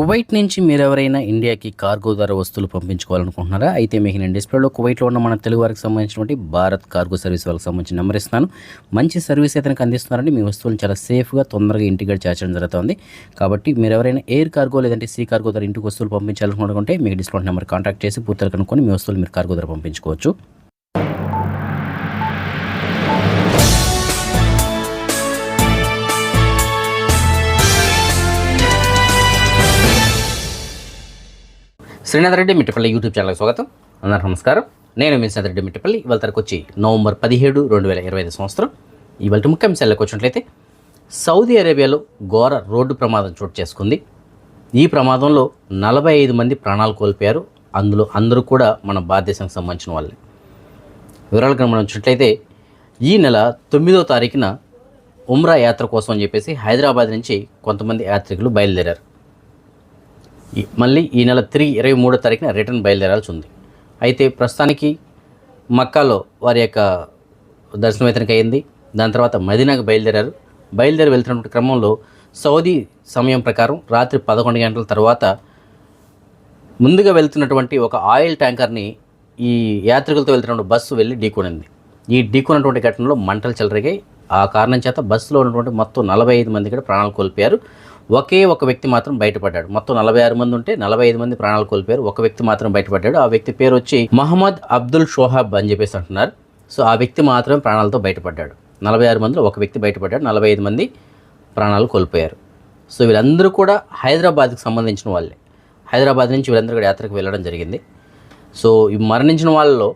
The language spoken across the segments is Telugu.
కువైట్ నుంచి మీరు ఎవరైనా ఇండియాకి కార్గో ద్వారా వస్తువులు పంపించుకోవాలనుకుంటున్నారా? అయితే మీకు నేను డిస్ప్లేలో కువైట్లో ఉన్న మన తెలుగు వారికి సంబంధించినటువంటి భారత్ కార్గో సర్వీస్ వాళ్ళకి సంబంధించిన నెంబర్ ఇస్తున్నాను. మంచి సర్వీస్ అయితే అందిస్తున్నారండి మీ వస్తువులను చాలా సేఫ్గా తొందరగా ఇంటికి చేర్చడం జరుగుతుంది. కాబట్టి మీరు ఎవరైనా ఎయిర్ కార్గో లేదంటే సీ కార్గో ద్వారా ఇంటికి వస్తువులు పంపించాలనుకుంటే మీకు డిస్కౌంట్ నెంబర్ కాంటాక్ట్ చేసి పూర్తిగా కనుక్కొని మీ వస్తువులు మీరు కార్గో ద్వారా పంపించుకోవచ్చు. శ్రీనాథ్ రెడ్డి మిట్టపల్లి యూట్యూబ్ ఛానల్కి స్వాగతం. అందరూ నమస్కారం. నేను మీ శ్రీనాథ్ రెడ్డి మిట్టపల్లి. ఇవాళ తరకు వచ్చి నవంబర్ పదిహేడు రెండు వేల ఇరవై ఐదు సంవత్సరం. ఇవాళ ముఖ్యాంశాలకు వచ్చినట్లయితే సౌదీ అరేబియాలో ఘోర రోడ్డు ప్రమాదం చోటు చేసుకుంది. ఈ ప్రమాదంలో నలభై ఐదు మంది ప్రాణాలు కోల్పోయారు. అందులో అందరూ కూడా మన భారతదేశానికి సంబంధించిన వాళ్ళే. వివరాలు కనుక ఈ నెల తొమ్మిదో తారీఖున ఉమ్రా యాత్ర కోసం అని చెప్పేసి హైదరాబాద్ నుంచి కొంతమంది యాత్రికులు బయలుదేరారు. మళ్ళీ ఈ నెల త్రీ ఇరవై మూడో తారీఖున రిటర్న్ బయలుదేరాల్సి ఉంది అయితే ప్రస్తుతానికి మక్కాలో వారి యొక్క దర్శనం అయితే అయింది. దాని తర్వాత మదీనాకు బయలుదేరారు. బయలుదేరి వెళ్తున్నటువంటి క్రమంలో సౌదీ సమయం ప్రకారం రాత్రి పదకొండు గంటల తర్వాత ముందుగా వెళ్తున్నటువంటి ఒక ఆయిల్ ట్యాంకర్ని ఈ యాత్రికులతో వెళ్తున్న బస్సు వెళ్ళి ఢీకొనింది. ఈ ఢీకొన్నటువంటి ఘటనలో మంటలు చెలరిగాయి. ఆ కారణం చేత బస్సులో ఉన్నటువంటి మొత్తం నలభై ఐదు మంది కూడా ప్రాణాలు కోల్పోయారు. ఒకే ఒక వ్యక్తి మాత్రం బయటపడ్డాడు. మొత్తం నలభై ఆరు మంది ఉంటే నలభై ఐదు మంది ప్రాణాలు కోల్పోయారు. ఒక వ్యక్తి మాత్రం బయటపడ్డాడు. ఆ వ్యక్తి పేరు వచ్చి మహమ్మద్ అబ్దుల్ షోహాబ్ అని చెప్పేసి అంటున్నారు. సో ఆ వ్యక్తి మాత్రమే ప్రాణాలతో బయటపడ్డాడు. నలభై ఆరు మందిలో ఒక వ్యక్తి బయటపడ్డాడు. నలభై ఐదు మంది ప్రాణాలు కోల్పోయారు. సో వీళ్ళందరూ కూడా హైదరాబాద్కి సంబంధించిన వాళ్ళే. హైదరాబాద్ నుంచి వీళ్ళందరూ కూడా యాత్రకు వెళ్ళడం జరిగింది. సో ఈ మరణించిన వాళ్ళలో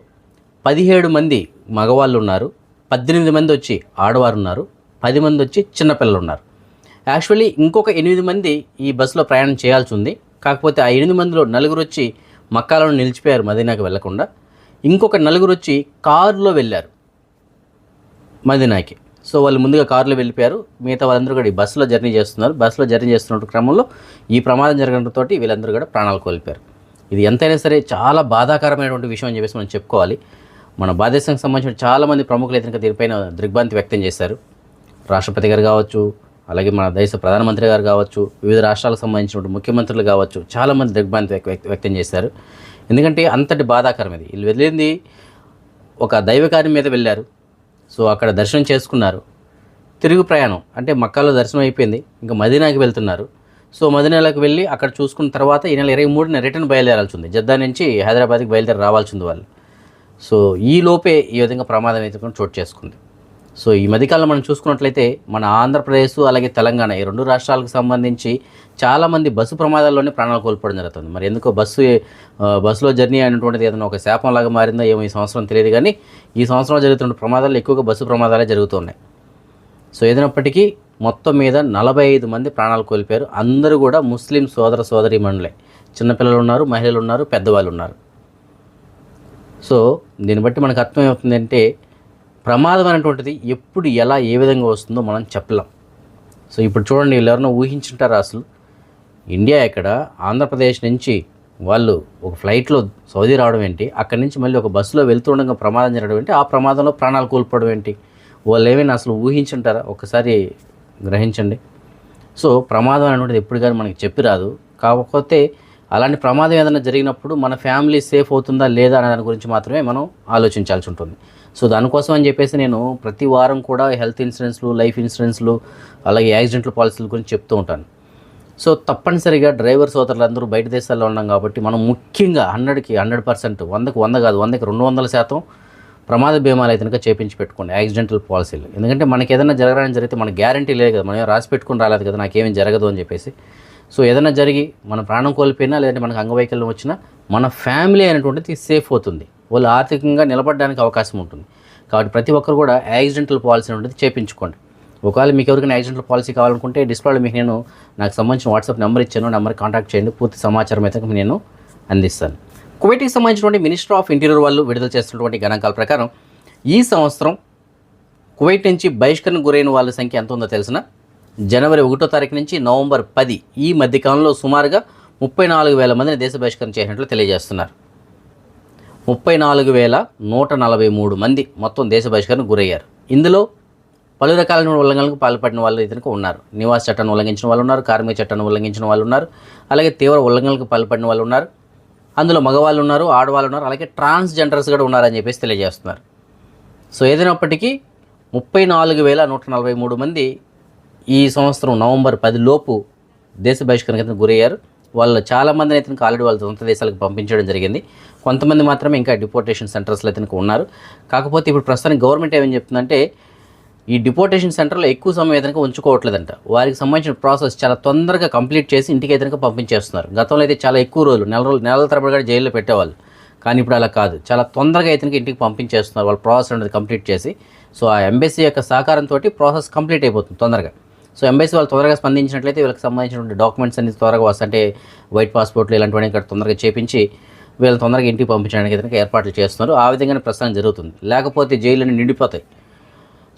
పదిహేడు మంది మగవాళ్ళు ఉన్నారు. పద్దెనిమిది మంది వచ్చి ఆడవారు ఉన్నారు. పది మంది వచ్చి చిన్నపిల్లలు ఉన్నారు. యాక్చువల్లీ ఇంకొక ఎనిమిది మంది ఈ బస్సులో ప్రయాణం చేయాల్సి ఉంది. కాకపోతే ఆ ఎనిమిది మందిలో నలుగురు వచ్చి మక్కాలో నిలిచిపోయారు మదీనాకు వెళ్ళకుండా. ఇంకొక నలుగురు వచ్చి కారులో వెళ్ళారు మదీనాకి. సో వాళ్ళు ముందుగా కారులో వెళ్ళిపోయారు. మిగతా వాళ్ళందరూ కూడా ఈ బస్సులో జర్నీ చేస్తున్నారు. బస్సులో జర్నీ చేస్తున్న క్రమంలో ఈ ప్రమాదం జరగడంతో వీళ్ళందరూ కూడా ప్రాణాలు కోల్పోయారు. ఇది ఎంతైనా సరే చాలా బాధాకరమైనటువంటి విషయం అని చెప్పేసి మనం చెప్పుకోవాలి. మన భారతదేశానికి సంబంధించిన చాలామంది ప్రముఖులు అయితే దీనిపైన దిగ్భ్రాంతి వ్యక్తం చేశారు. రాష్ట్రపతి గారు కావచ్చు అలాగే మన దేశ ప్రధానమంత్రి గారు కావచ్చు వివిధ రాష్ట్రాలకు సంబంధించిన ముఖ్యమంత్రులు కావచ్చు చాలామంది దిగ్భ్రాంతి వ్యక్తం చేశారు. ఎందుకంటే అంతటి బాధాకరం ఇది. వీళ్ళు వెళ్ళింది ఒక దైవకార్యం మీద వెళ్ళారు. సో అక్కడ దర్శనం చేసుకున్నారు. తిరుగు ప్రయాణం అంటే మక్కాలో దర్శనం అయిపోయింది. ఇంకా మదీనాకి వెళ్తున్నారు. సో మదీనాలకు వెళ్ళి అక్కడ చూసుకున్న తర్వాత ఈ నెల ఇరవై మూడున రిటర్న్ బయలుదేరాల్సి ఉంది. జద్దా నుంచి హైదరాబాద్కి బయలుదేరి రావాల్సి ఉంది వాళ్ళు. సో ఈ లోపే ఈ విధంగా ప్రమాదం అయితే చోటు చేసుకుంది. సో ఈ మధ్యకాలంలో మనం చూసుకున్నట్లయితే మన ఆంధ్రప్రదేశ్ అలాగే తెలంగాణ ఈ రెండు రాష్ట్రాలకు సంబంధించి చాలామంది బస్సు ప్రమాదాల్లోనే ప్రాణాలు కోల్పోవడం జరుగుతుంది. మరి ఎందుకో బస్సు బస్సులో జర్నీ అయినటువంటిది ఏదైనా ఒక శాపంలాగా మారిందో ఏమో ఈ సంవత్సరం తెలియదు కానీ ఈ సంవత్సరంలో జరుగుతున్న ప్రమాదాలు ఎక్కువగా బస్సు ప్రమాదాలే జరుగుతున్నాయి. సో ఏదైనప్పటికీ మొత్తం మీద నలభై ఐదు మంది ప్రాణాలు కోల్పోయారు. అందరూ కూడా ముస్లిం సోదర సోదరి మండలే చిన్నపిల్లలు ఉన్నారు మహిళలు ఉన్నారు పెద్దవాళ్ళు ఉన్నారు. సో దీన్ని బట్టి మనకు అర్థమవుతుందంటే ప్రమాదం అనేటువంటిది ఎప్పుడు ఎలా ఏ విధంగా వస్తుందో మనం చెప్పలేం. సో ఇప్పుడు చూడండి వీళ్ళు ఎవరైనా ఊహించుంటారా అసలు? ఇండియా ఎక్కడ? ఆంధ్రప్రదేశ్ నుంచి వాళ్ళు ఒక ఫ్లైట్లో సౌదీ రావడం ఏంటి? అక్కడి నుంచి మళ్ళీ ఒక బస్సులో వెళ్తుండగా ప్రమాదం జరగడం ఏంటి? ఆ ప్రమాదంలో ప్రాణాలు కోల్పోవడం ఏంటి? వాళ్ళు ఏమైనా అసలు ఊహించుంటారా? ఒకసారి గ్రహించండి. సో ప్రమాదం అనేటువంటిది ఎప్పుడు కానీ మనకి చెప్పి రాదు కాకపోతే అలాంటి ప్రమాదం ఏదైనా జరిగినప్పుడు మన ఫ్యామిలీ సేఫ్ అవుతుందా లేదా అనే దాని గురించి మాత్రమే మనం ఆలోచించాల్సి ఉంటుంది. సో దానికోసం అని చెప్పేసి నేను ప్రతి వారం కూడా హెల్త్ ఇన్సూరెన్స్లు లైఫ్ ఇన్సూరెన్స్లు అలాగే యాక్సిడెంట్ల పాలసీల గురించి చెప్తూ ఉంటాను. సో తప్పనిసరిగా డ్రైవర్ సోదరులందరూ బయట దేశాల్లో ఉన్నాం కాబట్టి మనం ముఖ్యంగా హండ్రెడ్కి హండ్రెడ్ పర్సెంట్ వందకు వంద కాదు వందకి రెండు వందల శాతం ప్రమాద బీమాలు అయితే కనుక చేపించి పెట్టుకోండి యాక్సిడెంటల్ పాలసీలు. ఎందుకంటే మనకి ఏదైనా జరగడానికి జరిగితే మన గ్యారంటీ లేదు కదా మనం రాసి పెట్టుకుని రాలేదు కదా నాకేమీ జరగదు అని చెప్పేసి సో ఏదైనా జరిగి మన ప్రాణం కోల్పోయినా లేదంటే మనకు అంగవైకల్యం వచ్చినా మన ఫ్యామిలీ అనేటువంటిది సేఫ్ అవుతుంది. వాళ్ళు ఆర్థికంగా నిలబడడానికి అవకాశం ఉంటుంది. కాబట్టి ప్రతి ఒక్కరు కూడా యాక్సిడెంటల్ పాలసీ అనేది చేపించుకోండి. ఒకవేళ మీకు ఎవరికైనా యాక్సిడెంటల్ పాలసీ కావాలనుకుంటే డిస్ప్లేలో మీకు నేను నాకు సంబంధించిన వాట్సాప్ నెంబర్ ఇచ్చాను నెంబర్ కాంటాక్ట్ చేయండి. పూర్తి సమాచారం అయితే నేను అందిస్తాను. కువైట్కి సంబంధించినటువంటి మినిస్టర్ ఆఫ్ ఇంటీరియర్ వాళ్ళు విడుదల చేస్తున్నటువంటి గణాంకాల ప్రకారం ఈ సంవత్సరం కువైట్ నుంచి బహిష్కరణ గురైన వాళ్ళ సంఖ్య ఎంత ఉందో తెలిసిన జనవరి ఒకటో తారీఖు నుంచి నవంబర్ పది ఈ మధ్యకాలంలో సుమారుగా ముప్పై నాలుగు వేల మందిని దేశ బహిష్కరణ చేసినట్లు తెలియజేస్తున్నారు. ముప్పై నాలుగు వేల నూట నలభై మూడు మంది మొత్తం దేశ బహిష్కరణకు గురయ్యారు. ఇందులో పలు రకాలైన ఉల్లంఘనలకు పాల్పడిన వాళ్ళు ఇతనికి ఉన్నారు. నివాస చట్టాన్ని ఉల్లంఘించిన వాళ్ళు ఉన్నారు కార్మిక చట్టాన్ని ఉల్లంఘించిన వాళ్ళు ఉన్నారు అలాగే తీవ్ర ఉల్లంఘనలకు పాల్పడిన వాళ్ళు ఉన్నారు. అందులో మగవాళ్ళు ఉన్నారు ఆడవాళ్ళు ఉన్నారు అలాగే ట్రాన్స్జెండర్స్ కూడా ఉన్నారని చెప్పేసి తెలియజేస్తున్నారు. సో ఏదైనప్పటికీ ముప్పై నాలుగు వేల నూట నలభై మూడు మంది ఈ సంవత్సరం నవంబర్ పది లోపు దేశ బహిష్కరణకు గురయ్యారు. వాళ్ళు చాలామందిని అయితే ఆల్రెడీ వాళ్ళ సొంత దేశాలకు పంపించడం జరిగింది. కొంతమంది మాత్రమే ఇంకా డిపోర్టేషన్ సెంటర్స్లో అయితే ఉన్నారు. కాకపోతే ఇప్పుడు ప్రస్తుతానికి గవర్నమెంట్ ఏమని చెప్తుందంటే ఈ డిపోర్టేషన్ సెంటర్లో ఎక్కువ సమయం అయితే ఉంచుకోవట్లేదంట. వారికి సంబంధించిన ప్రాసెస్ చాలా తొందరగా కంప్లీట్ చేసి ఇంటికి అయితే పంపించేస్తున్నారు. గతంలో అయితే చాలా ఎక్కువ రోజులు నెల రోజులు నెలల తరబడి కూడా జైల్లో పెట్టేవాళ్ళు. కానీ ఇప్పుడు అలా కాదు. చాలా తొందరగా అయితే ఇంటికి పంపించేస్తున్నారు. వాళ్ళ ప్రాసెస్ అనేది కంప్లీట్ చేసి. సో ఆ ఎంబెసీ యొక్క సహకారంతో ప్రాసెస్ కంప్లీట్ అయిపోతుంది తొందరగా. సో ఎంబైసీ వాళ్ళు త్వరగా స్పందించినట్లయితే వీళ్ళకి సంబంధించినటువంటి డాక్యుమెంట్స్ అన్ని త్వరగా వస్తాయి. అంటే వైట్ పాస్పోర్ట్లు ఇలాంటివన్నీ ఇక్కడ తొందరగా చేపించి వీళ్ళని తొందరగా ఇంటికి పంపించడానికి కనుక ఏర్పాట్లు చేస్తున్నారు. ఆ విధంగానే ప్రస్తుతం జరుగుతుంది. లేకపోతే జైలు నిండిపోతాయి.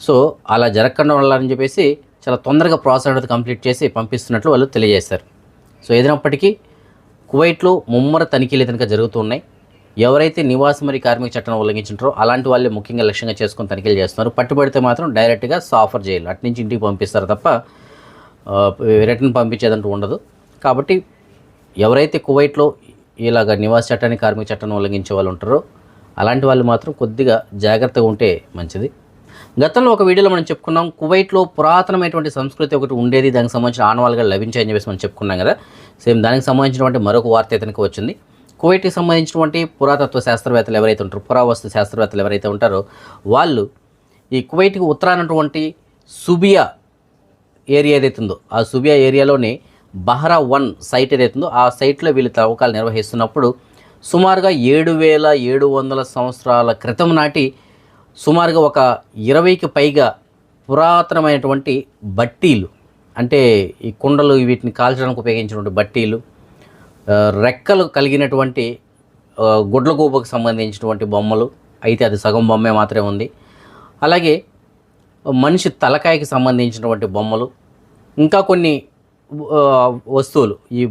సో అలా జరగకుండా ఉండాలని చెప్పేసి చాలా తొందరగా ప్రాసెస్ అనేది కంప్లీట్ చేసి పంపిస్తున్నట్లు వాళ్ళు తెలియజేశారు. సో ఏదైనప్పటికీ కువైట్లో ముమ్మర తనిఖీలు కనుక జరుగుతున్నాయి ఎవరైతే నివాస మరియు కార్మిక చట్టాన్ని ఉల్లంఘించారో అలాంటి వాళ్ళే ముఖ్యంగా లక్ష్యంగా చేసుకుని తనిఖీలు చేస్తున్నారు. పట్టుబడితే మాత్రం డైరెక్ట్గా సాఫర్ చేయాలి అటు నుంచి ఇంటికి పంపిస్తారు తప్ప రిటర్న్ పంపించేదంటూ ఉండదు. కాబట్టి ఎవరైతే కువైట్లో ఇలాగ నివాస చట్టాన్ని కార్మిక చట్టాన్ని ఉల్లంఘించే వాళ్ళు ఉంటారో అలాంటి వాళ్ళు మాత్రం కొద్దిగా జాగ్రత్తగా ఉంటే మంచిది. గతంలో ఒక వీడియోలో మనం చెప్పుకున్నాం కువైట్లో పురాతనమైనటువంటి సంస్కృతి ఒకటి ఉండేది దానికి సంబంధించిన ఆనవాళ్ళుగా లభించాయని చెప్పేసి మనం చెప్పుకున్నాం కదా. సేమ్ దానికి సంబంధించినటువంటి మరొక వార్త ఇతనికి వచ్చింది. కువైట్కి సంబంధించినటువంటి పురాతత్వ శాస్త్రవేత్తలు ఎవరైతే ఉంటారో పురావస్తు శాస్త్రవేత్తలు ఎవరైతే ఉంటారో వాళ్ళు ఈ కువైట్కి ఉత్తరానటువంటి సుబియా ఏరియా ఏదైతే ఉందో ఆ సుబియా ఏరియాలోని బహ్రా వన్ సైట్ ఏదైతే ఉందో ఆ సైట్లో వీళ్ళు తవ్వకాలు నిర్వహిస్తున్నప్పుడు సుమారుగా ఏడు వేల ఏడు వందల సంవత్సరాల క్రితం నాటి సుమారుగా ఒక ఇరవైకి పైగా పురాతనమైనటువంటి బట్టీలు అంటే ఈ కుండలు వీటిని కాల్చడానికి ఉపయోగించినటువంటి బట్టీలు రెక్కలు కలిగినటువంటి ఆ, గుడ్ల సంబంధించినటువంటి బొమ్మలు అయితే అది సగం బొమ్మే మాత్రమే ఉంది. అలాగే మనిషి తలకాయకి సంబంధించినటువంటి బొమ్మలు ఇంకా కొన్ని వస్తువులు ఈ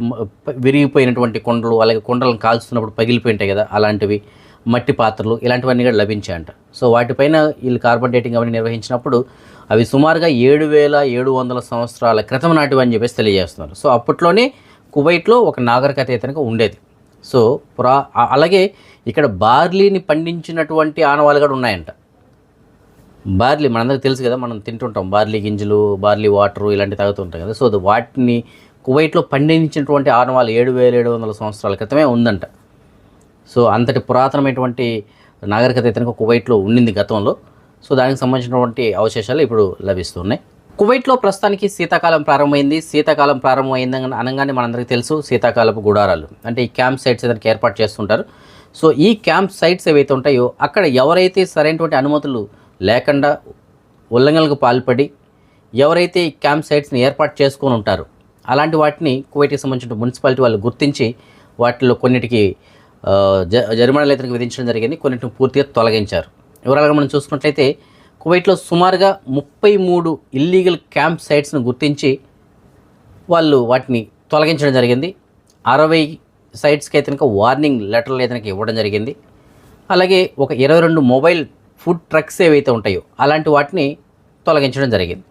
విరిగిపోయినటువంటి కుండలు అలాగే కుండలను కాల్చుతున్నప్పుడు పగిలిపోయి ఉంటాయి కదా అలాంటివి మట్టి పాత్రలు ఇలాంటివన్నీ కూడా లభించాయంట. సో వాటిపైన వీళ్ళు కార్బన్ డేటింగ్ అవన్నీ నిర్వహించినప్పుడు అవి సుమారుగా ఏడు వేల ఏడు వందల సంవత్సరాల క్రితం నాటివి అని చెప్పేసి తెలియజేస్తున్నారు. సో అప్పట్లోనే కువైట్లో ఒక నాగరికత ఇతనికి ఉండేది. సో పురా అలాగే ఇక్కడ బార్లీని పండించినటువంటి ఆనవాళ్ళు కూడా ఉన్నాయంట. బార్లీ మనందరికీ తెలుసు కదా మనం తింటుంటాం. బార్లీ గింజలు బార్లీ వాటర్ ఇలాంటివి తాగుతుంటాం కదా. సో వాటిని కువైట్లో పండించినటువంటి ఆనవాళ్ళు ఏడు వేల ఏడు వందల సంవత్సరాల క్రితమే ఉందంట. సో అంతటి పురాతనమైనటువంటి నాగరికత ఇతనికి కువైట్లో ఉండింది గతంలో. సో దానికి సంబంధించినటువంటి అవశేషాలు ఇప్పుడు లభిస్తున్నాయి. కువైట్లో ప్రస్తుతానికి శీతాకాలం ప్రారంభమైంది. శీతాకాలం ప్రారంభమైంది అనగానే మనందరికీ తెలుసు శీతాకాలపు గుడారాలు. అంటే ఈ క్యాంప్ సైట్స్ ఏదైనా ఏర్పాటు చేస్తుంటారు. సో ఈ క్యాంప్ సైట్స్ ఏవైతే ఉంటాయో అక్కడ ఎవరైతే సరైనటువంటి అనుమతులు లేకుండా ఉల్లంఘనలకు పాల్పడి ఎవరైతే ఈ క్యాంప్ సైట్స్ని ఏర్పాటు చేసుకొని ఉంటారో అలాంటి వాటిని కువైట్కి సంబంధించిన మున్సిపాలిటీ వాళ్ళు గుర్తించి వాటిలో కొన్నిటికి జ జరిమానాలు ఇతనికి విధించడం జరిగింది. కొన్నిటిని పూర్తిగా తొలగించారు. వివరాలుగా మనం చూసుకున్నట్లయితే కువైట్లో సుమారుగా ముప్పై మూడు ఇల్లీగల్ క్యాంప్ సైట్స్ను గుర్తించి వాళ్ళు వాటిని తొలగించడం జరిగింది. అరవై సైట్స్కి అయితే కనుక వార్నింగ్ లెటర్లు అయితే కనుక ఇవ్వడం జరిగింది. అలాగే ఒక ఇరవై రెండు మొబైల్ ఫుడ్ ట్రక్స్ ఏవైతే ఉంటాయో అలాంటి వాటిని తొలగించడం జరిగింది.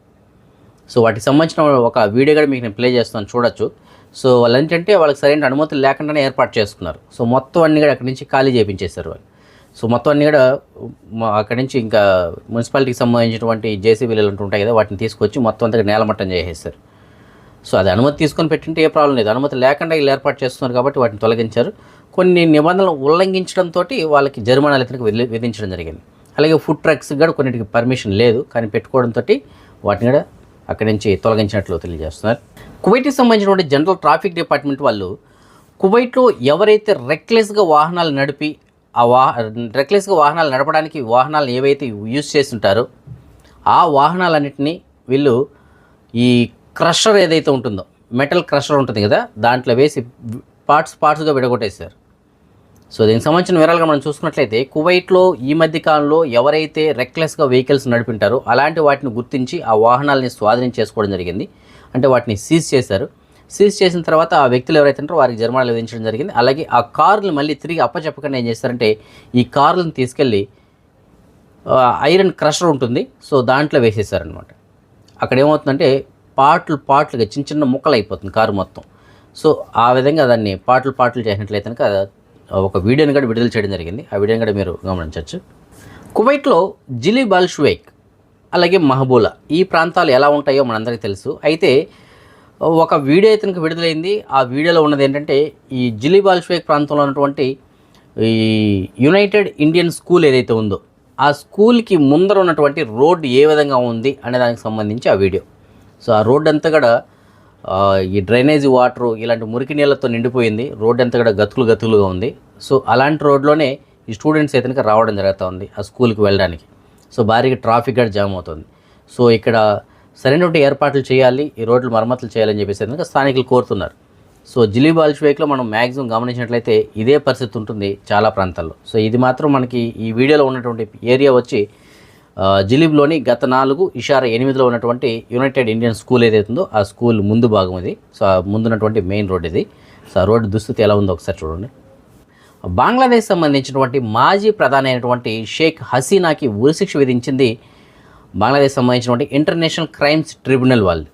సో వాటికి సంబంధించిన ఒక వీడియో కూడా మీకు నేను ప్లే చేస్తాను చూడొచ్చు. సో వాళ్ళు ఏంటంటే వాళ్ళకి సరైన అనుమతులు లేకుండానే ఏర్పాటు చేసుకున్నారు. సో మొత్తం అన్ని కూడా అక్కడి నుంచి ఖాళీ చేయించేశారు వాళ్ళు. సో మొత్తం కూడా అక్కడి నుంచి ఇంకా మున్సిపాలిటీకి సంబంధించినటువంటి జేసీబీలు ఇలాంటి ఉంటాయి కదా వాటిని తీసుకొచ్చి మొత్తం అంతా నేలమట్టం చేసేస్తారు. సో అది అనుమతి తీసుకొని పెట్టింటే ఏ ప్రాబ్లం లేదు. అనుమతి లేకుండా వీళ్ళు ఏర్పాటు చేస్తున్నారు కాబట్టి వాటిని తొలగించారు. కొన్ని నిబంధనలు ఉల్లంఘించడంతో వాళ్ళకి జరిమానాలు ఇతనికి విధించడం జరిగింది. అలాగే ఫుడ్ ట్రక్స్ కూడా కొన్నిటికి పర్మిషన్ లేదు కానీ పెట్టుకోవడంతో వాటిని కూడా అక్కడి నుంచి తొలగించినట్లు తెలియజేస్తున్నారు. కువైట్కి సంబంధించినటువంటి జనరల్ ట్రాఫిక్ డిపార్ట్మెంట్ వాళ్ళు కువైట్లో ఎవరైతే రెక్లెస్గా వాహనాలు నడిపి ఆ వాహ రెక్లెస్గా వాహనాలు నడపడానికి వాహనాలను ఏవైతే యూజ్ చేస్తుంటారో ఆ వాహనాలన్నింటినీ వీళ్ళు ఈ క్రషర్ ఏదైతే ఉంటుందో మెటల్ క్రషర్ ఉంటుంది కదా దాంట్లో వేసి పార్ట్స్ పార్ట్స్గా విడగొట్టేశారు. సో దీనికి సంబంధించిన వివరాలుగా మనం చూసుకున్నట్లయితే కువైట్లో ఈ మధ్య కాలంలో ఎవరైతే రెక్లెస్గా వెహికల్స్ నడిపింటారో అలాంటి వాటిని గుర్తించి ఆ వాహనాలని స్వాధీనం చేసుకోవడం జరిగింది. అంటే వాటిని సీజ్ చేశారు. సీజ్ చేసిన తర్వాత ఆ వ్యక్తులు ఎవరైతే ఉంటారో వారికి జరిమానాలు విధించడం జరిగింది. అలాగే ఆ కార్లు మళ్ళీ తిరిగి అప్పచెప్పకుండా ఏం చేస్తారంటే ఈ కార్లను తీసుకెళ్ళి ఐరన్ క్రషర్ ఉంటుంది. సో దాంట్లో వేసేసారనమాట అక్కడ ఏమవుతుందంటే పాటలు పాటలుగా చిన్న చిన్న ముక్కలు అయిపోతుంది కారు మొత్తం. సో ఆ విధంగా దాన్ని పాటలు పాటలు చేసినట్లయితే కనుక ఒక వీడియోని కూడా విడుదల చేయడం జరిగింది. ఆ వీడియోని కూడా మీరు గమనించవచ్చు. కువైట్లో జిలీ బాల్షువైక్ అలాగే మహబూలా ఈ ప్రాంతాలు ఎలా ఉంటాయో మనందరికీ తెలుసు. అయితే ఒక వీడియో అయితే విడుదలైంది. ఆ వీడియోలో ఉన్నది ఏంటంటే ఈ జిలీ బాల్షువైక్ ప్రాంతంలో ఉన్నటువంటి ఈ యునైటెడ్ ఇండియన్ స్కూల్ ఏదైతే ఉందో ఆ స్కూల్కి ముందర ఉన్నటువంటి రోడ్డు ఏ విధంగా ఉంది అనే దానికి సంబంధించి ఆ వీడియో. సో ఆ రోడ్డు అంతా కూడా ఈ డ్రైనేజీ వాటరు ఇలాంటి మురికి నీళ్ళతో నిండిపోయింది. రోడ్డు అంతా కూడా గతుకులు గతుకులుగా ఉంది. సో అలాంటి రోడ్లోనే ఈ స్టూడెంట్స్ అయితే రావడం జరుగుతూ ఉంది ఆ స్కూల్కి వెళ్ళడానికి. సో భారీగా ట్రాఫిక్ కూడా జామ్ అవుతుంది. సో ఇక్కడ సరైనటువంటి ఏర్పాట్లు చేయాలి ఈ రోడ్లు మరమ్మతులు చేయాలని చెప్పేసి కనుక స్థానికులు కోరుతున్నారు. సో జిలీ బాల్చివేక్లో మనం మ్యాక్సిమం గమనించినట్లయితే ఇదే పరిస్థితి ఉంటుంది చాలా ప్రాంతాల్లో. సో ఇది మాత్రం మనకి ఈ వీడియోలో ఉన్నటువంటి ఏరియా వచ్చి జిలీబ్లోని గత నాలుగు ఇషారా ఎనిమిదిలో ఉన్నటువంటి యునైటెడ్ ఇండియన్ స్కూల్ ఏదైతే ఉందో ఆ స్కూల్ ముందు భాగం ఇది. సో ముందున్నటువంటి మెయిన్ రోడ్ ఇది. సో ఆ రోడ్డు దుస్థితి ఎలా ఉందో ఒకసారి చూడండి. బంగ్లాదేశ్ సంబంధించినటువంటి మాజీ ప్రధాని అయినటువంటి షేక్ హసీనాకి ఉరిశిక్ష విధించింది బంగ్లాదేశ్ సంబంధించినటువంటి ఇంటర్నేషనల్ క్రైమ్స్ ట్రిబ్యునల్ వాళ్ళు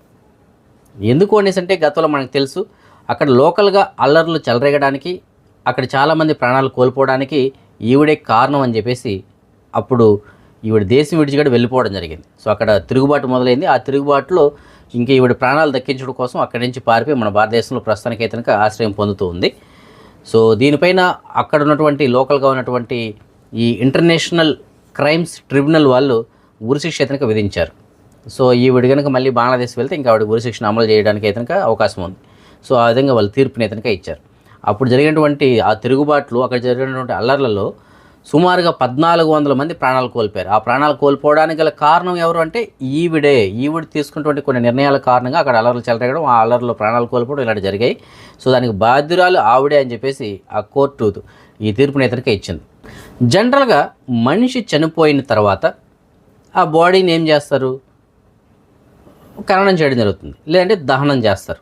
ఎందుకు అనేసి అంటే గతంలో మనకు తెలుసు అక్కడ లోకల్గా అల్లర్లు చెలరేగడానికి అక్కడ చాలామంది ప్రాణాలు కోల్పోవడానికి ఈవిడే కారణం అని చెప్పేసి అప్పుడు ఈవిడ దేశం విడిచి కూడా వెళ్ళిపోవడం జరిగింది. సో అక్కడ తిరుగుబాటు మొదలైంది. ఆ తిరుగుబాటులో ఇంకా ఈవిడ ప్రాణాలు దక్కించడం కోసం అక్కడి నుంచి పారిపోయి మన భారతదేశంలో ప్రస్తుతానికి అయితే ఆశ్రయం పొందుతూ ఉంది. సో దీనిపైన అక్కడ ఉన్నటువంటి లోకల్గా ఉన్నటువంటి ఈ ఇంటర్నేషనల్ క్రైమ్స్ ట్రిబ్యునల్ వాళ్ళు ఉరిశిక్ష అయితే విధించారు. సో ఈవిడ కనుక మళ్ళీ బంగ్లాదేశ్ వెళ్తే ఇంకా ఆవిడ ఉరిశిక్షను అమలు చేయడానికి అయితే అవకాశం ఉంది. సో ఆ విధంగా వాళ్ళు తీర్పుని అయితే ఇచ్చారు. అప్పుడు జరిగినటువంటి ఆ తిరుగుబాట్లు అక్కడ జరిగినటువంటి అల్లర్లలో సుమారుగా పద్నాలుగు వందల మంది ప్రాణాలు కోల్పోయారు. ఆ ప్రాణాలు కోల్పోవడానికి గల కారణం ఎవరు అంటే ఈవిడే. ఈవిడ తీసుకున్నటువంటి కొన్ని నిర్ణయాల కారణంగా అక్కడ అల్లర్లు చెలరగడం ఆ అల్లర్లో ప్రాణాలు కోల్పోవడం ఇలాంటి జరిగాయి. సో దానికి బాధ్యురాలు ఆవిడే అని చెప్పేసి ఆ కోర్టు ఈ తీర్పుని ఇతనికే ఇచ్చింది. జనరల్గా మనిషి చనిపోయిన తర్వాత ఆ బాడీని ఏం చేస్తారు? ఖననం చేయడం జరుగుతుంది. లేదంటే దహనం చేస్తారు.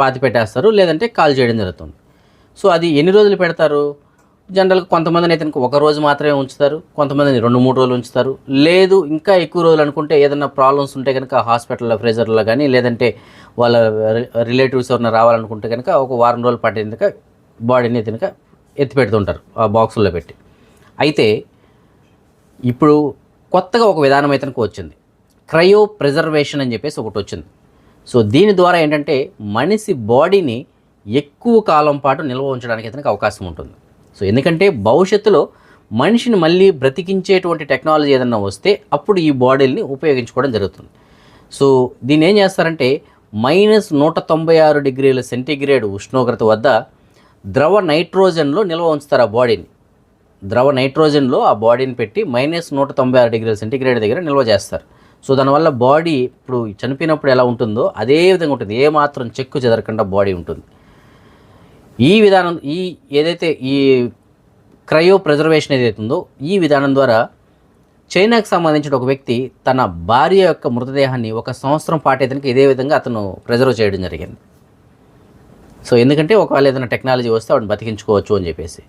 పాతి పెట్టేస్తారు. లేదంటే కాల్ చేయడం జరుగుతుంది. సో అది ఎన్ని రోజులు పెడతారు? జనరల్గా కొంతమందిని అయితే ఒక రోజు మాత్రమే ఉంచుతారు. కొంతమందిని రెండు మూడు రోజులు ఉంచుతారు. లేదు ఇంకా ఎక్కువ రోజులు అనుకుంటే ఏదైనా ప్రాబ్లమ్స్ ఉంటే కనుక హాస్పిటల్లో ఫ్రీజర్లో కానీ లేదంటే వాళ్ళ రిలేటివ్స్ ఎవరైనా రావాలనుకుంటే కనుక ఒక వారం రోజులు పట్టిన బాడీని అయితే కనుక ఎత్తి పెడుతుంటారు ఆ బాక్సుల్లో పెట్టి. అయితే ఇప్పుడు కొత్తగా ఒక విధానం అయితే వచ్చింది. క్రయో ప్రిజర్వేషన్ అని చెప్పేసి ఒకటి వచ్చింది. సో దీని ద్వారా ఏంటంటే మనిషి బాడీని ఎక్కువ కాలం పాటు నిల్వ ఉంచడానికి అతనికి అవకాశం ఉంటుంది. సో ఎందుకంటే భవిష్యత్తులో మనిషిని మళ్ళీ బ్రతికించేటువంటి టెక్నాలజీ ఏదన్నా వస్తే అప్పుడు ఈ బాడీని ఉపయోగించుకోవడం జరుగుతుంది. సో దీన్ని ఏం చేస్తారంటే మైనస్ నూట తొంభై ఆరు డిగ్రీల సెంటీగ్రేడ్ ఉష్ణోగ్రత వద్ద ద్రవ నైట్రోజన్లో నిల్వ ఉంచుతారు ఆ బాడీని. ద్రవ నైట్రోజన్లో ఆ బాడీని పెట్టి మైనస్ నూట తొంభై ఆరు డిగ్రీల సెంటీగ్రేడ్ దగ్గర నిల్వ చేస్తారు. సో దానివల్ల బాడీ ఇప్పుడు చనిపోయినప్పుడు ఎలా ఉంటుందో అదే విధంగా ఉంటుంది. ఏ మాత్రం చెక్కు చెదరకుండా బాడీ ఉంటుంది. ఈ విధానం ఈ ఏదైతే ఈ క్రయో ప్రిజర్వేషన్ ఏదైతే ఉందో ఈ విధానం ద్వారా చైనాకు సంబంధించిన ఒక వ్యక్తి తన భార్య యొక్క మృతదేహాన్ని ఒక సంవత్సరం పాటేదానికి ఇదే విధంగా అతను ప్రిజర్వ్ చేయడం జరిగింది. సో ఎందుకంటే ఒకవేళ ఏదైనా టెక్నాలజీ వస్తే వాడిని బతికించుకోవచ్చు అని చెప్పేసి.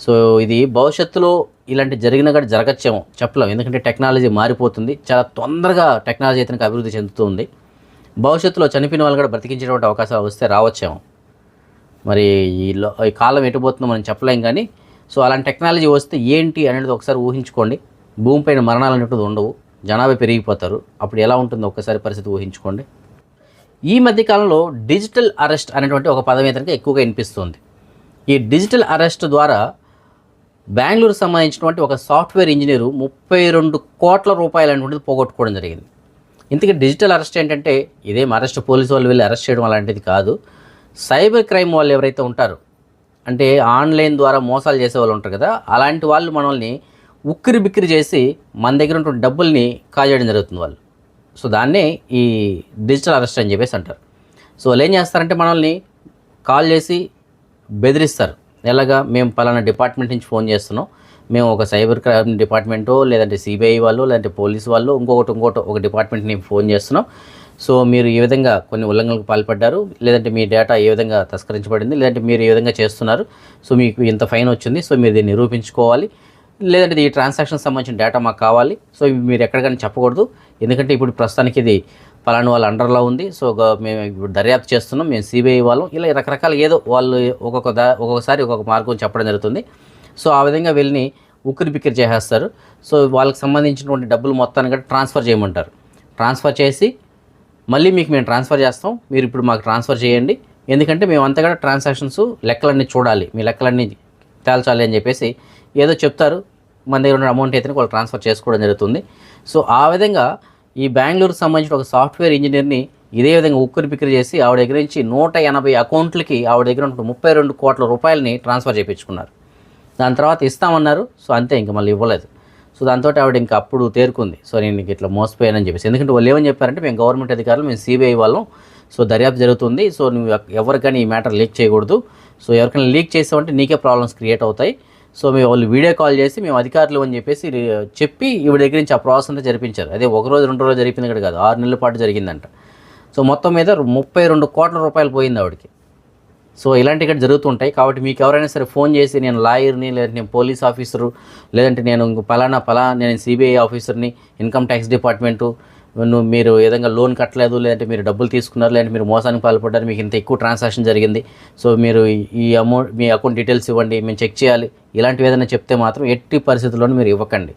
సో ఇది భవిష్యత్తులో ఇలాంటి జరిగిన కూడా జరగచ్చేమో చెప్పలేము ఎందుకంటే టెక్నాలజీ మారిపోతుంది. చాలా తొందరగా టెక్నాలజీ అయితే అభివృద్ధి చెందుతుంది. భవిష్యత్తులో చనిపోయిన వాళ్ళు కూడా బ్రతికించేటువంటి అవకాశాలు వస్తే రావచ్చేమో. మరి ఈ ఈ కాలం ఎటుపోతుందో మనం చెప్పలేం కానీ సో అలాంటి టెక్నాలజీ వస్తే ఏంటి అనేది ఒకసారి ఊహించుకోండి. భూమిపైన మరణాలు అనేటివి ఉండవు. జనాభా పెరిగిపోతారు. అప్పుడు ఎలా ఉంటుందో ఒక్కసారి పరిస్థితి ఊహించుకోండి. ఈ మధ్యకాలంలో డిజిటల్ అరెస్ట్ అనేటువంటి ఒక పదం అయితే ఎక్కువగా వినిపిస్తుంది. ఈ డిజిటల్ అరెస్ట్ ద్వారా బెంగళూరు సంబంధించినటువంటి ఒక సాఫ్ట్వేర్ ఇంజనీరు ముప్పై రెండు కోట్ల రూపాయలు అనేటువంటిది పోగొట్టుకోవడం జరిగింది. ఇంతకీ డిజిటల్ అరెస్ట్ ఏంటంటే ఇదేం అరెస్ట్ పోలీసు వాళ్ళు వెళ్ళి అరెస్ట్ చేయడం అలాంటిది కాదు. సైబర్ క్రైమ్ వాళ్ళు ఎవరైతే ఉంటారో అంటే ఆన్లైన్ ద్వారా మోసాలు చేసే వాళ్ళు ఉంటారు కదా అలాంటి వాళ్ళు మనల్ని ఉక్కిరి బిక్కిరి చేసి మన దగ్గర ఉన్నటువంటి డబ్బుల్ని కాజేయడం జరుగుతుంది వాళ్ళు. సో దాన్నే ఈ డిజిటల్ అరెస్ట్ అని చెప్పేసి అంటారు. సో వాళ్ళు ఏం చేస్తారంటే మనల్ని కాల్ చేసి బెదిరిస్తారు. ఎలాగా మేము పలానా డిపార్ట్మెంట్ నుంచి ఫోన్ చేస్తున్నాం. మేము ఒక సైబర్ క్రైమ్ డిపార్ట్మెంటో లేదంటే సిబిఐ వాళ్ళు లేదంటే పోలీస్ వాళ్ళు ఇంకొకటి ఇంకోటి ఒక డిపార్ట్మెంట్ని ఫోన్ చేస్తున్నాం. సో మీరు ఈ విధంగా కొన్ని ఉల్లంఘనలకు పాల్పడ్డారు. లేదంటే మీ డేటా ఏ విధంగా తస్కరించబడింది లేదంటే మీరు ఏ విధంగా చేస్తున్నారు. సో మీకు ఇంత ఫైన్ వచ్చింది సో మీరు దీన్ని నిరూపించుకోవాలి. లేదంటే ఈ ట్రాన్సాక్షన్ సంబంధించిన డేటా మాకు కావాలి. సో మీరు ఎక్కడికైనా చెప్పకూడదు. ఎందుకంటే ఇప్పుడు ప్రస్తుతానికి ఇది పలానా వాళ్ళ అండర్లో ఉంది. సో మేము ఇప్పుడు దర్యాప్తు చేస్తున్నాం. మేము సిబిఐ వాళ్ళం. ఇలా రకరకాల ఏదో వాళ్ళు ఒక్కొక్క దా ఒక్కొక్కసారి ఒక్కొక్క మార్గం చెప్పడం జరుగుతుంది. సో ఆ విధంగా వెళ్ళి ఉక్కిరి బిక్కిరి చేసేస్తారు. సో వాళ్ళకి సంబంధించినటువంటి డబ్బులు మొత్తాన్ని కూడా ట్రాన్స్ఫర్ చేయమంటారు. ట్రాన్స్ఫర్ చేసి మళ్ళీ మీకు మేము ట్రాన్స్ఫర్ చేస్తాం. మీరు ఇప్పుడు మాకు ట్రాన్స్ఫర్ చేయండి. ఎందుకంటే మేము అంతా కూడా ట్రాన్సాక్షన్స్ లెక్కలన్నీ చూడాలి. మీ లెక్కలన్నీ తేల్చాలి అని చెప్పేసి ఏదో చెప్తారు. మన దగ్గర ఉన్న అమౌంట్ అయితే వాళ్ళు ట్రాన్స్ఫర్ చేసుకోవడం జరుగుతుంది. సో ఆ విధంగా ఈ బెంగళూరుకు సంబంధించిన ఒక సాఫ్ట్వేర్ ఇంజనీర్ని ఇదే విధంగా ఉక్కురి పిక్కిరి చేసి ఆవిడ దగ్గర నుంచి నూట ఎనభై అకౌంట్లకి ఆవిడ దగ్గర ఉన్న ముప్పై రెండు కోట్ల రూపాయలని ట్రాన్స్ఫర్ చేయించుకున్నారు దాని తర్వాత ఇస్తామన్నారు. సో అంతే ఇంకా మళ్ళీ ఇవ్వలేదు. సో దాంతో ఆవిడ ఇంకా అప్పుడు తేరుకుంది. సో నేను ఇంక ఇట్లా మోసపోయానని చెప్పేసి. ఎందుకంటే వాళ్ళు ఏమని చెప్పారంటే మేము గవర్నమెంట్ అధికారులు మేము సిబిఐ వాళ్ళం. సో దర్యాప్తు జరుగుతుంది. సో నువ్వు ఎవరికైనా ఈ మ్యాటర్ లీక్ చేయకూడదు. సో ఎవరికైనా లీక్ చేసామంటే నీకే ప్రాబ్లమ్స్ క్రియేట్ అవుతాయి. సో మేము వాళ్ళు వీడియో కాల్ చేసి మేము అధికారులు అని చెప్పేసి చెప్పి ఈవిడ దగ్గర నుంచి ఆ ప్రాసెస్ అంతా జరిపించారు. అదే ఒక రోజు రెండు రోజులు జరిపింది ఇక్కడ కాదు. ఆరు నెలల పాటు జరిగిందంట. సో మొత్తం మీద ముప్పై రెండు కోట్ల రూపాయలు పోయింది ఆవిడకి. సో ఇలాంటి ఇక్కడ జరుగుతుంటాయి. కాబట్టి మీకు ఎవరైనా సరే ఫోన్ చేసి నేను లాయర్ని లేదంటే నేను పోలీస్ ఆఫీసరు లేదంటే నేను ఇంకో పలానా పలా నేను సిబిఐ ఆఫీసర్ని ఇన్కమ్ ట్యాక్స్ డిపార్ట్మెంటు నువ్వు మీరు ఏదైనా లోన్ కట్టలేదు లేదంటే మీరు డబ్బులు తీసుకున్నారు లేదంటే మీరు మోసానికి పాల్పడ్డారు మీకు ఇంత ఎక్కువ ట్రాన్సాక్షన్ జరిగింది. సో మీరు ఈ అమౌంట్ మీ అకౌంట్ డీటెయిల్స్ ఇవ్వండి మేము చెక్ చేయాలి. ఇలాంటివి ఏదైనా చెప్తే మాత్రం ఎట్టి పరిస్థితుల్లోనూ మీరు ఇవ్వకండి.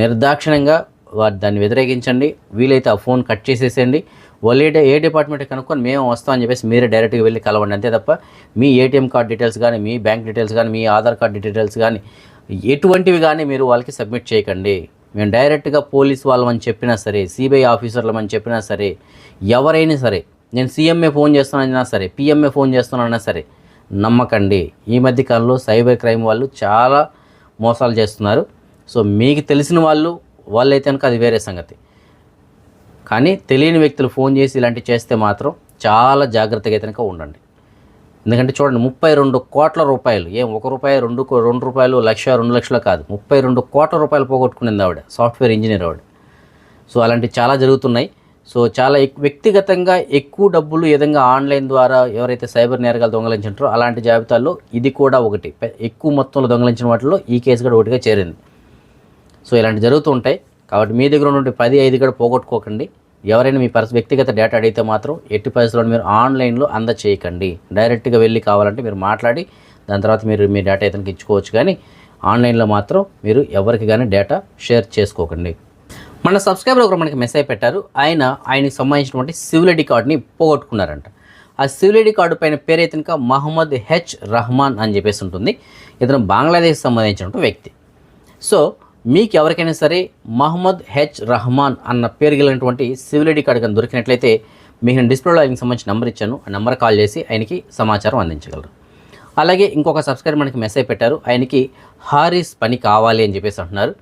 నిర్దాక్షిణ్యంగా వారు దాన్ని వ్యతిరేకించండి. వీలైతే ఆ ఫోన్ కట్ చేసేసేయండి. వాళ్ళు ఏ ఏ డిపార్ట్మెంట్ కనుక్కొని మేము వస్తామని చెప్పేసి మీరే డైరెక్ట్గా వెళ్ళి కలవండి. అంతే తప్ప మీ ఏటీఎం కార్డ్ డీటెయిల్స్ కానీ మీ బ్యాంక్ డీటెయిల్స్ కానీ మీ ఆధార్ కార్డ్ డీటెయిల్స్ కానీ ఎటువంటివి కానీ మీరు వాళ్ళకి సబ్మిట్ చేయకండి. మేము డైరెక్ట్గా పోలీస్ వాళ్ళమని చెప్పినా సరే సిబిఐ ఆఫీసర్లమని చెప్పినా సరే ఎవరైనా సరే నేను సీఎంఏ ఫోన్ చేస్తున్నానన్నా సరే పిఎంఏ ఫోన్ చేస్తున్నానన్నా సరే నమ్మకండి. ఈ మధ్య కాలంలో సైబర్ క్రైమ్ వాళ్ళు చాలా మోసాలు చేస్తున్నారు. సో మీకు తెలిసిన వాళ్ళు వాళ్ళైతే కనుక అది వేరే సంగతి. కానీ తెలియని వ్యక్తులు ఫోన్ చేసి ఇలాంటివి చేస్తే మాత్రం చాలా జాగ్రత్తగా అయితే కనుక ఉండండి. ఎందుకంటే చూడండి ముప్పై రెండు కోట్ల రూపాయలు. ఏం ఒక రూపాయి రెండు రెండు రూపాయలు లక్ష రెండు లక్షలు కాదు. ముప్పై రెండు కోట్ల రూపాయలు పోగొట్టుకునేది ఆవిడ సాఫ్ట్వేర్ ఇంజనీర్ ఆవిడ. సో అలాంటివి చాలా జరుగుతున్నాయి. సో చాలా ఎక్- వ్యక్తిగతంగా ఎక్కువ డబ్బులు విధంగా ఆన్లైన్ ద్వారా ఎవరైతే సైబర్ నేరగాలు దొంగలించారో అలాంటి జాబితాల్లో ఇది కూడా ఒకటి. ఎక్కువ మొత్తంలో దొంగలించిన వాటిలో ఈ కేసు కూడా ఒకటిగా చేరింది. సో ఇలాంటి జరుగుతూ ఉంటాయి. కాబట్టి మీ దగ్గర ఉన్నటువంటి పది ఐదు కూడా పోగొట్టుకోకండి. ఎవరైనా మీ పర్స్ వ్యక్తిగత డేటా అడిగితే మాత్రం ఎట్టి పరిస్థితుల్లో మీరు ఆన్లైన్లో అందచేయకండి. డైరెక్ట్గా వెళ్ళి కావాలంటే మీరు మాట్లాడి దాని తర్వాత మీరు మీ డేటా ఇతనికి ఇచ్చుకోవచ్చు. కానీ ఆన్లైన్లో మాత్రం మీరు ఎవరికి కానీ డేటా షేర్ చేసుకోకండి. మన సబ్స్క్రైబర్ ఒకరు మనకి మెసేజ్ పెట్టారు. ఆయన ఆయనకి సంబంధించినటువంటి సివిల్ ఐడి కార్డుని పోగొట్టుకున్నారంట. ఆ సివిల్ ఐడి కార్డు పైన పేరు ఇతనిక మహమ్మద్ హెచ్ రహమాన్ అని చెప్పేసి ఉంటుంది. ఇతను బంగ్లాదేశ్ సంబంధించినటువంటి వ్యక్తి. సో మీకు ఎవరికైనా సరే మహమ్మద్ హెచ్ రహమాన్ అన్న పేరు గెలినటువంటి సివిల్ ఐడి కార్డు కానీ దొరికినట్లయితే మీకు నేను డిస్ప్లేలో ఆయనకి సంబంధించిన నెంబర్ ఇచ్చాను. ఆ నెంబర్ కాల్ చేసి ఆయనకి సమాచారం అందించగలరు. అలాగే ఇంకొక సబ్స్క్రైబర్ మనకి మెసేజ్ పెట్టారు. ఆయనకి హారీస్ పని కావాలి అని చెప్పేసి అంటున్నారు.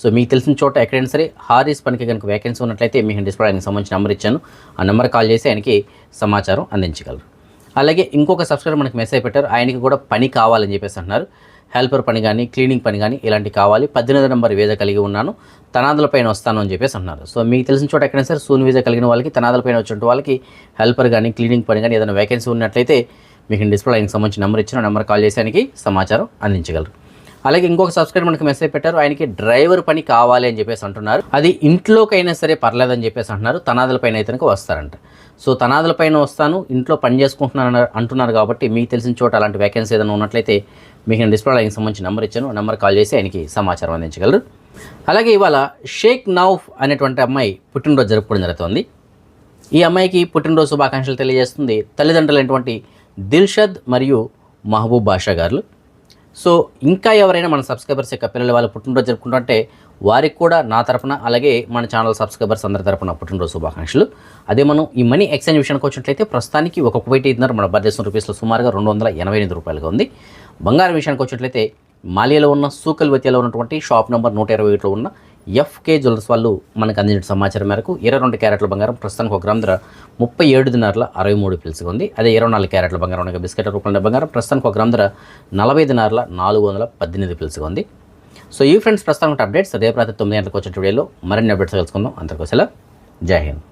సో మీకు తెలిసిన చోట ఎక్కడైనా సరే హారీస్ పనికి కనుక వేకెన్సీ ఉన్నట్లయితే మీకు డిస్ప్లే ఆయనకి సంబంధించిన నెంబర్ ఇచ్చాను. ఆ నెంబర్ కాల్ చేసి ఆయనకి సమాచారం అందించగలరు. అలాగే ఇంకొక సబ్స్క్రైబర్ మనకి మెసేజ్ పెట్టారు. ఆయనకి కూడా పని కావాలని చెప్పేసి అంటున్నారు. హెల్పర్ పని కానీ క్లీనింగ్ పని కానీ ఇలాంటివి కావాలి. పద్దెనిమిది నెంబర్ వీజా కలిగి ఉన్నాను. తనాదుల పైన వస్తాను అని చెప్పేసి అంటున్నారు సో మీకు తెలిసిన చోట ఎక్కడైనా సరే సూన్ వీజా కలిగిన వాళ్ళకి తనాదుల పైన వచ్చినట్టు వాళ్ళకి హెల్పర్ కానీ క్లీనింగ్ పని కానీ ఏదైనా వేకెన్సీ ఉన్నట్లయితే మీకు డిస్ప్లే ఆయనకి సంబంధించిన నెంబర్ ఇచ్చిన నెంబర్ కాల్ చేసి సమాచారం అందించగలరు. అలాగే ఇంకొక సబ్స్క్రైబర్ మనకి మెసేజ్ పెట్టారు ఆయనకి డ్రైవర్ పని కావాలి అని చెప్పేసి అంటున్నారు. అది ఇంట్లోకైనా సరే పర్లేదని చెప్పేసి అంటున్నారు. తనాదుల పైన అయితే వస్తారంట. సో తనాదుల పైన వస్తాను ఇంట్లో పని చేసుకుంటున్నాను అంటున్నారు కాబట్టి మీకు తెలిసిన చోట అలాంటి వేకెన్సీ ఏదైనా ఉన్నట్లయితే మీకు నేను డిస్ప్లే ఆయనకి సంబంధించి నెంబర్ ఇచ్చాను నెంబర్ కాల్ చేసి ఆయనకి సమాచారం అందించగలరు. అలాగే ఇవాళ షేక్ నౌఫ్ అనేటువంటి అమ్మాయి పుట్టినరోజు జరుపుకోవడం జరుగుతుంది. ఈ అమ్మాయికి పుట్టినరోజు శుభాకాంక్షలు తెలియజేస్తుంది తల్లిదండ్రులైనటువంటి దిల్షద్ మరియు మహబూబ్ బాషా గారు. సో ఇంకా ఎవరైనా మన సబ్స్క్రైబర్స్ యొక్క పిల్లలు వాళ్ళు పుట్టినరోజు జరుపుకుంటుంటే వారికి కూడా నా తరపున అలాగే మన ఛానల్ సబ్స్క్రైబర్స్ అందరి తరపున పుట్టినరోజు శుభాకాంక్షలు. అదే మనం ఈ మనీ ఎక్స్చేంజ్ విషయానికి వచ్చినట్లయితే ప్రస్తుతానికి ఒక కోటి ఐదున్నర మన బడ్జెట్ రూపీస్లో సుమారుగా రెండు వందల ఎనభై ఎనిమిది రూపాయలుగా ఉంది. బంగారం విషయానికి వచ్చినట్లయితే మాలియాలో ఉన్న సూకల్ సూకల్వతిలో ఉన్నటువంటి షాప్ నెంబర్ నూట ఇరవై ఒకటిలో ఉన్న ఎఫ్కే జ్యువెలర్స్ వాళ్ళు మనకు అందించిన సమాచారం మేరకు ఇరవై రెండు క్యారెట్ల బంగారం ప్రస్తుతానికి ఒక గ్రామ్ ధర ముప్పై ఏడు దినార్ల అరవై మూడు పిలుసుగా ఉంది. అదే ఇరవై నాలుగు క్యారెట్ల బంగారం అనగా బిస్కెట్ రూపంలో బంగారం ప్రస్తుతానికి ఒక గ్రామ్ ధర నలభై దినార్ల నాలుగు వందల పద్దెనిమిది పిలుసుగా ఉంది. సో ఈ ఫ్రెండ్స్ ప్రస్తుతానికి అప్డేట్స్ అదే రాత్రి తొమ్మిది గంటలకు వచ్చే వీడియోలో మరిన్ని అప్డేట్స్ తెలుసుకుందాం. అంతకోసలా జై హింద్.